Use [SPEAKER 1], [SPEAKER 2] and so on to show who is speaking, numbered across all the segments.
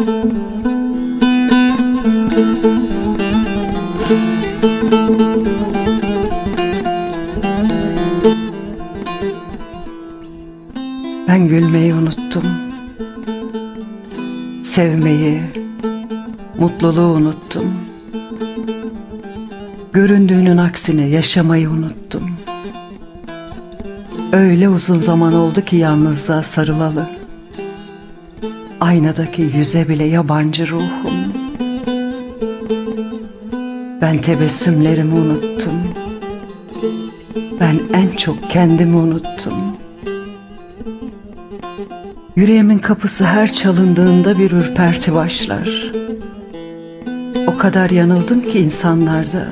[SPEAKER 1] Ben gülmeyi unuttum. Sevmeyi, mutluluğu unuttum. Göründüğünün aksine yaşamayı unuttum. Öyle uzun zaman oldu ki yalnızlığa sarılalı. Aynadaki yüze bile yabancı ruhum. Ben tebessümlerimi unuttum. Ben en çok kendimi unuttum. Yüreğimin kapısı her çalındığında bir ürperti başlar. O kadar yanıldım ki insanlarda.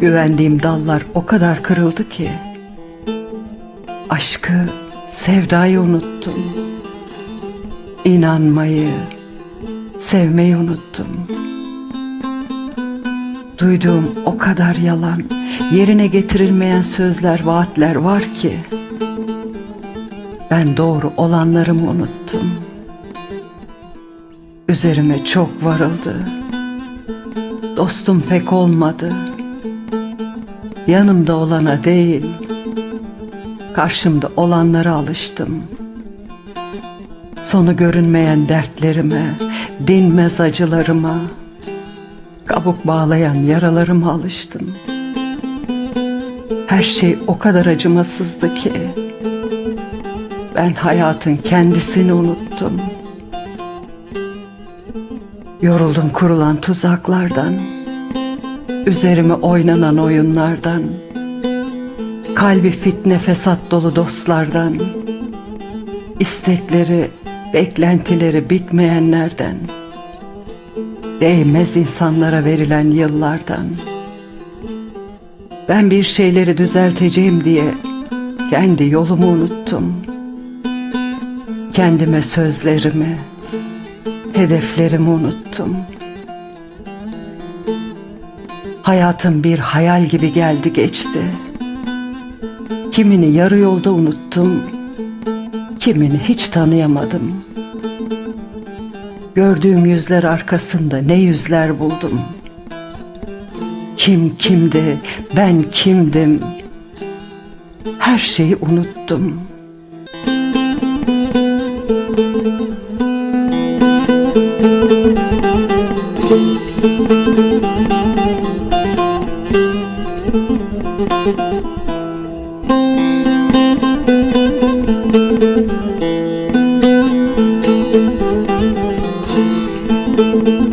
[SPEAKER 1] Güvendiğim dallar o kadar kırıldı ki. Aşkı, sevdayı unuttum. İnanmayı, sevmeyi unuttum. Duyduğum o kadar yalan, yerine getirilmeyen sözler, vaatler var ki. Ben doğru olanlarımı unuttum. Üzerime çok varıldı. Dostum pek olmadı. Yanımda olana değil, karşımda olanlara alıştım. Sonu görünmeyen dertlerime, dinmez acılarıma, kabuk bağlayan yaralarıma alıştım. Her şey o kadar acımasızdı ki ben hayatın kendisini unuttum. Yoruldum kurulan tuzaklardan, üzerime oynanan oyunlardan, kalbi fitne fesat dolu dostlardan, istekleri, beklentileri bitmeyenlerden, değmez insanlara verilen yıllardan. Ben bir şeyleri düzelteceğim diye kendi yolumu unuttum. Kendime sözlerimi, hedeflerimi unuttum. Hayatım bir hayal gibi geldi geçti. Kimini yarı yolda unuttum, kimini hiç tanıyamadım. Gördüğüm yüzler arkasında ne yüzler buldum. Kim kimdi, ben kimdim? Her şeyi unuttum. Müzik Thank you.